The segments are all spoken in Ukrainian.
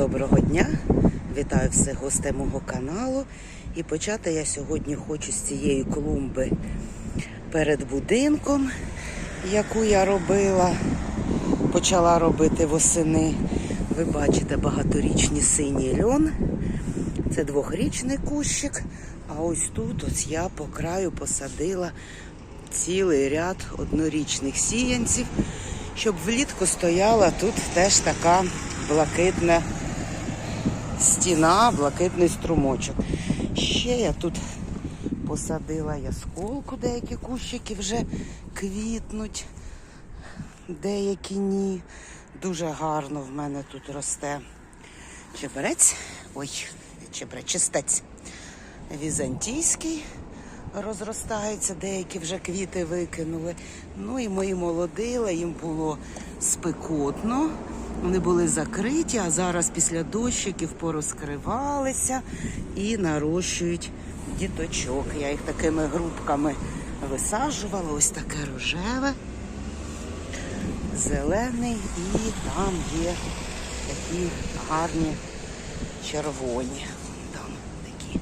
доброго дня! Вітаю всіх гостей мого каналу. І почати я сьогодні хочу з цієї клумби перед будинком, яку я робила, почала робити восени. Ви бачите багаторічний синій льон. Це двохрічний кущик. А ось тут ось я по краю посадила цілий ряд однорічних сіянців, щоб влітку стояла тут теж така блакитна стіна, блакитний струмочок. Ще я тут посадила ясколку, деякі кущики вже квітнуть, деякі ні. Дуже гарно в мене тут росте чебрець. Ой, чебрець, чистець. Візантійський розростається, деякі вже квіти викинули. Ну і мої молодила, їм було спекотно. Вони були закриті, а зараз після дощиків порозкривалися і нарощують діточок. Я їх такими грубками висаджувала. Ось таке рожеве, зелений і там є такі гарні червоні. Там такі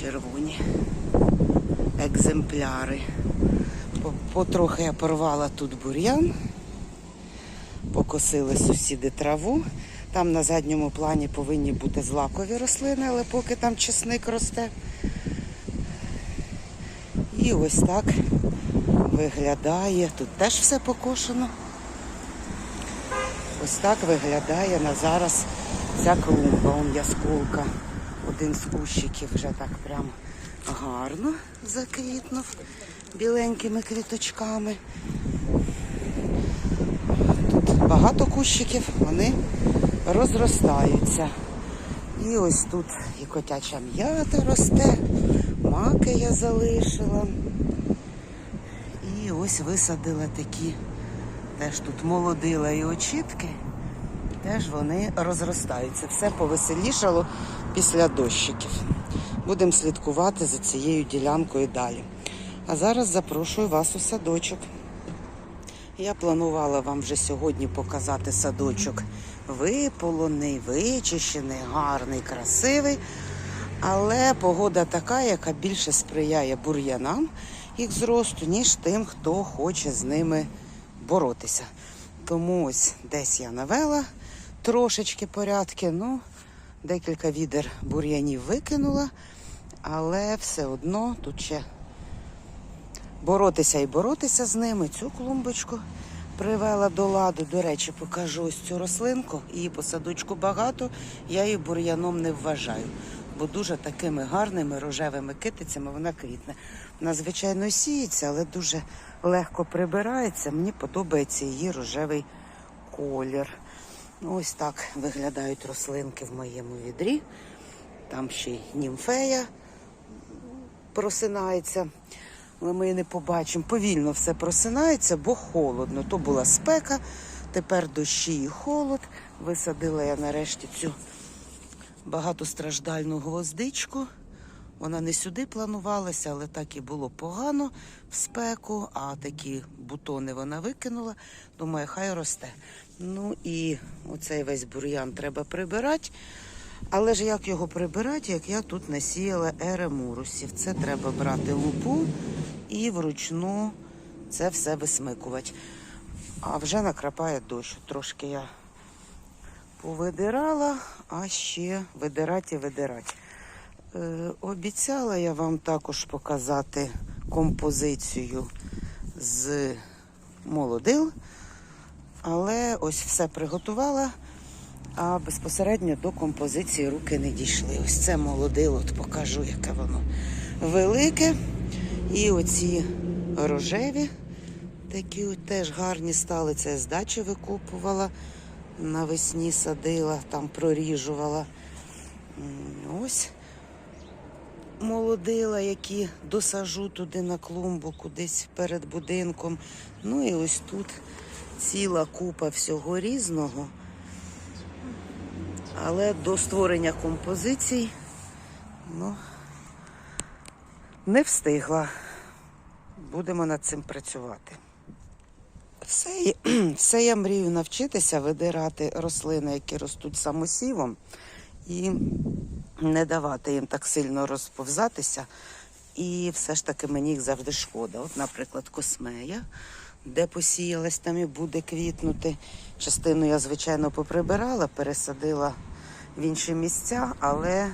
червоні екземпляри. Потрохи я порвала тут бур'ян, покосили сусіди траву. Там на задньому плані повинні бути злакові рослини, але поки там чесник росте. І ось так виглядає. Тут теж все покошено. Ось так виглядає на зараз ця клумба. Он ясколка. Один з кущиків вже так прям гарно заквітнув біленькими квіточками. Багато кущиків, вони розростаються. І ось тут і котяча м'ята росте, маки я залишила. І ось висадила такі, теж тут молодила і очітки, теж вони розростаються. Все повеселішало після дощиків. Будемо слідкувати за цією ділянкою далі. А зараз запрошую вас у садочок. Я планувала вам вже сьогодні показати садочок виполоний, вичищений, гарний, красивий. Але погода така, яка більше сприяє бур'янам їх зросту, ніж тим, хто хоче з ними боротися. Тому ось десь я навела трошечки порядки. Ну, декілька відер бур'янів викинула, але все одно тут ще боротися і боротися з ними. Цю клумбочку привела до ладу. До речі, покажу ось цю рослинку. Її по садочку багато, я її бур'яном не вважаю. Бо дуже такими гарними рожевими китицями вона квітне. Вона, звичайно, сіється, але дуже легко прибирається. Мені подобається її рожевий колір. Ось так виглядають рослинки в моєму відрі. Там ще й німфея просинається. Але ми її не побачимо. Повільно все просинається, бо холодно. То була спека, тепер дощі і холод. Висадила я нарешті цю багатостраждальну гвоздичку. Вона не сюди планувалася, але так і було погано в спеку, а такі бутони вона викинула. Думаю, хай росте. Ну і оцей весь бур'ян треба прибирати. Але ж як його прибирати, як я тут насіяла еремурусів? Це треба брати лупу і вручну це все висмикувати. А вже накрапає дощ. Трошки я повидирала, а ще видирати і видирати. Е, обіцяла я вам також показати композицію з молодил, але ось все приготувала, а безпосередньо до композиції руки не дійшли. Ось це молодило, от покажу, яке воно велике. І оці рожеві, такі теж гарні стали. Це з дачі викупувала, навесні садила, там проріжувала. Ось молодила, які досажу туди на клумбу, кудись перед будинком. Ну і ось тут ціла купа всього різного. Але до створення композицій ну, не встигла. Будемо над цим працювати. Все, все я мрію навчитися видирати рослини, які ростуть самосівом, і не давати їм так сильно розповзатися. І все ж таки мені їх завжди шкода. От, наприклад, космея, де посіялась, там і буде квітнути. Частину я, звичайно, поприбирала, пересадила в інші місця, але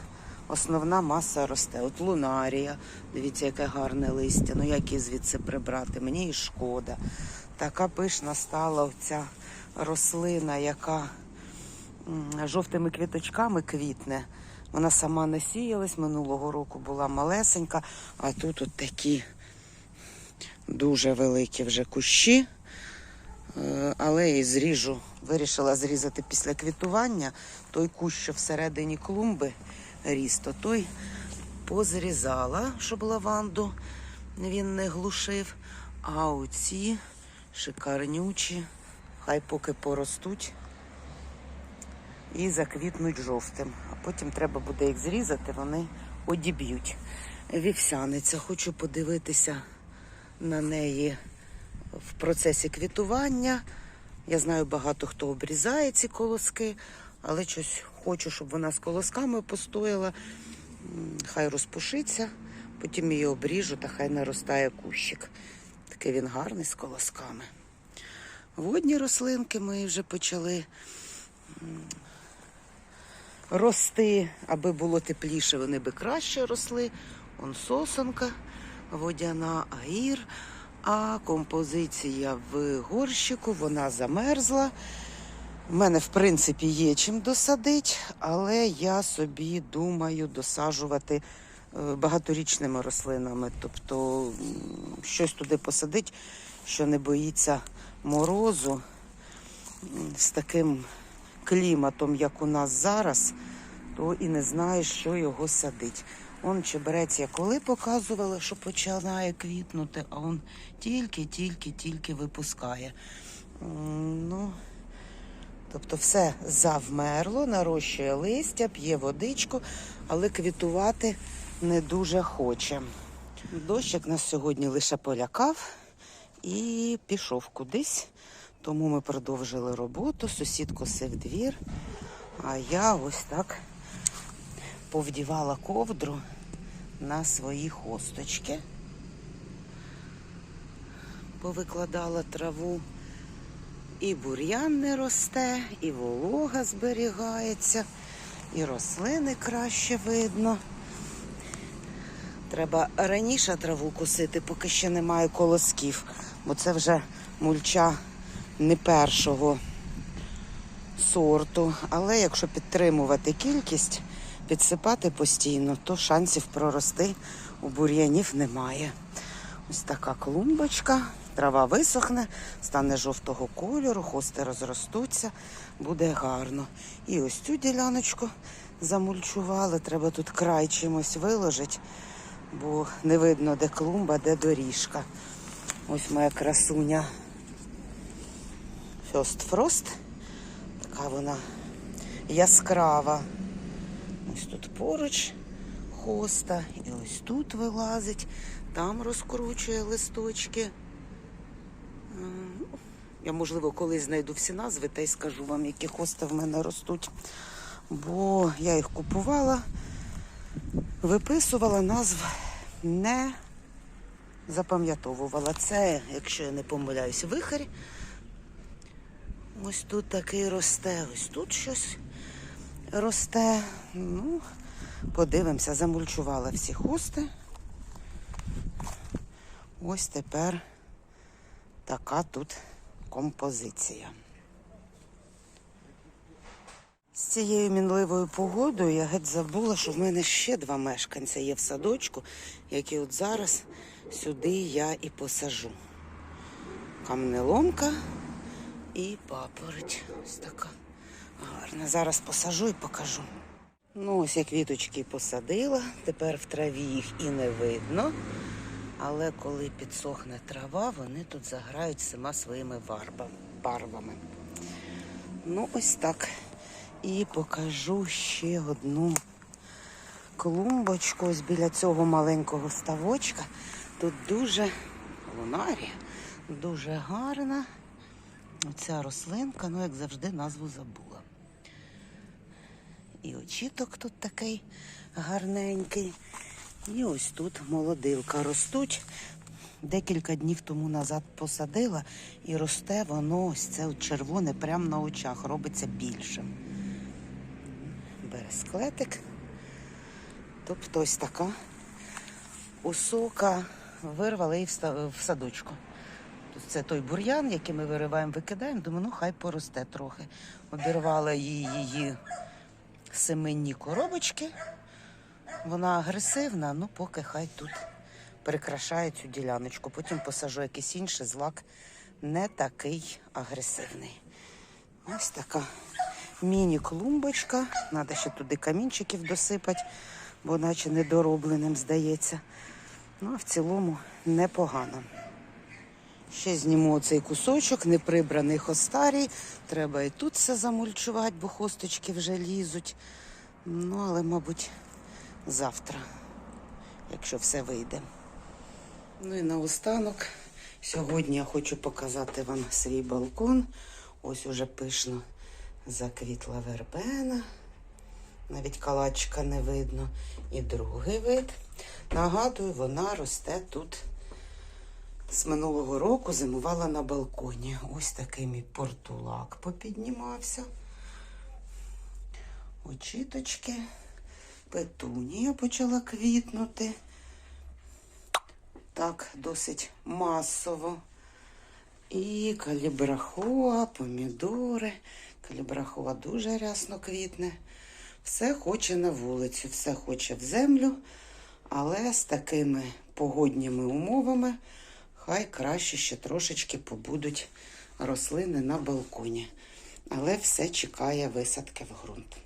основна маса росте. От лунарія, дивіться, яке гарне листя. Ну як її звідси прибрати? Мені і шкода. Така пишна стала оця рослина, яка жовтими квіточками квітне. Вона сама не сіялась, минулого року була малесенька, а тут от такі дуже великі вже кущі. Е, Але і зріжу, вирішила зрізати після квітування. Той кущ, що всередині клумби ріс, то той позрізала, щоб лаванду він не глушив. А оці шикарнючі, хай поки поростуть і заквітнуть жовтим. А потім треба буде їх зрізати, вони одіб'ють. Вівсяниця, хочу подивитися на неї в процесі квітування. Я знаю, багато хто обрізає ці колоски, але щось хочу, щоб вона з колосками постояла. Хай розпушиться, потім її обріжу та хай наростає кущик. Такий він гарний з колосками. Водні рослинки ми вже почали рости, аби було тепліше, вони би краще росли. Он сосонка, водяна аїр, а композиція в горщику, вона замерзла. У мене, в принципі, є чим досадити, але я собі думаю досаджувати е, багаторічними рослинами. Тобто щось туди посадити, що не боїться морозу з таким кліматом, як у нас зараз, то і не знаєш, що його садить. Он чеберець я коли показувала, що починає квітнути, а он тільки-тільки-тільки випускає. Тобто все завмерло, нарощує листя, п'є водичку, але квітувати не дуже хоче. Дощик нас сьогодні лише полякав і пішов кудись. Тому ми продовжили роботу. Сусід косив двір. А я ось так повдівала ковдру на свої хосточки. Повикладала траву. І бур'ян не росте, і волога зберігається, і рослини краще видно. Треба раніше траву косити, поки ще немає колосків, бо це вже мульча не першого сорту. Але якщо підтримувати кількість, підсипати постійно, то шансів прорости у бур'янів немає. Ось така клумбочка, трава висохне, стане жовтого кольору, хости розростуться, буде гарно. І ось цю діляночку замульчували, треба тут край чимось виложити, бо не видно, де клумба, де доріжка. Ось моя красуня. First Frost. Така вона яскрава. Ось тут поруч хоста, і ось тут вилазить, там розкручує листочки. Я, можливо, колись знайду всі назви та й скажу вам, які хости в мене ростуть. Бо я їх купувала, виписувала назв не запам'ятовувала. Це, якщо я не помиляюсь, вихарь. Ось тут такий росте, ось тут щось росте. Ну, подивимося, замульчувала всі хости. Ось тепер така тут композиція. З цією мінливою погодою я геть забула, що в мене ще два мешканця є в садочку, які от зараз сюди я і посажу. Камнеломка і папороть. Ось така гарна. Зараз посажу і покажу. Ну, ось я квіточки посадила. Тепер в траві їх і не видно. Але коли підсохне трава, вони тут заграють всіма своїми барвами. Ну, ось так. І покажу ще одну клумбочку ось біля цього маленького ставочка. Тут дуже лунарія, дуже гарна. Оця рослинка, ну, як завжди, назву забула. І очіток тут такий гарненький. І ось тут молодилка ростуть. Декілька днів тому назад посадила і росте воно ось це червоне прямо на очах, робиться більшим. Бересклетик. Тобто ось така осока вирвала її в садочку. Це той бур'ян, який ми вириваємо, викидаємо. Думаю, ну хай поросте трохи. Обірвала її її семенні коробочки. Вона агресивна, ну поки хай тут прикрашає цю діляночку. Потім посажу якийсь інший злак, не такий агресивний. Ось така міні-клумбочка. Треба ще туди камінчиків досипати, бо наче недоробленим здається. Ну, а в цілому непогано. Ще зніму цей кусочок, неприбраний хостарій. Треба і тут все замульчувати, бо хосточки вже лізуть. Ну, але, мабуть, завтра, якщо все вийде. Ну і наостанок. Сьогодні я хочу показати вам свій балкон. Ось уже пишно заквітла вербена. Навіть калачка не видно. І другий вид. Нагадую, вона росте тут з минулого року зимувала на балконі. Ось такий мій портулак попіднімався. Очіточки. Петунія почала квітнути. Так, досить масово. І калібрахоа, помідори. Калібрахоа дуже рясно квітне. Все хоче на вулицю, все хоче в землю, але з такими погодніми умовами хай краще ще трошечки побудуть рослини на балконі. Але все чекає висадки в ґрунт.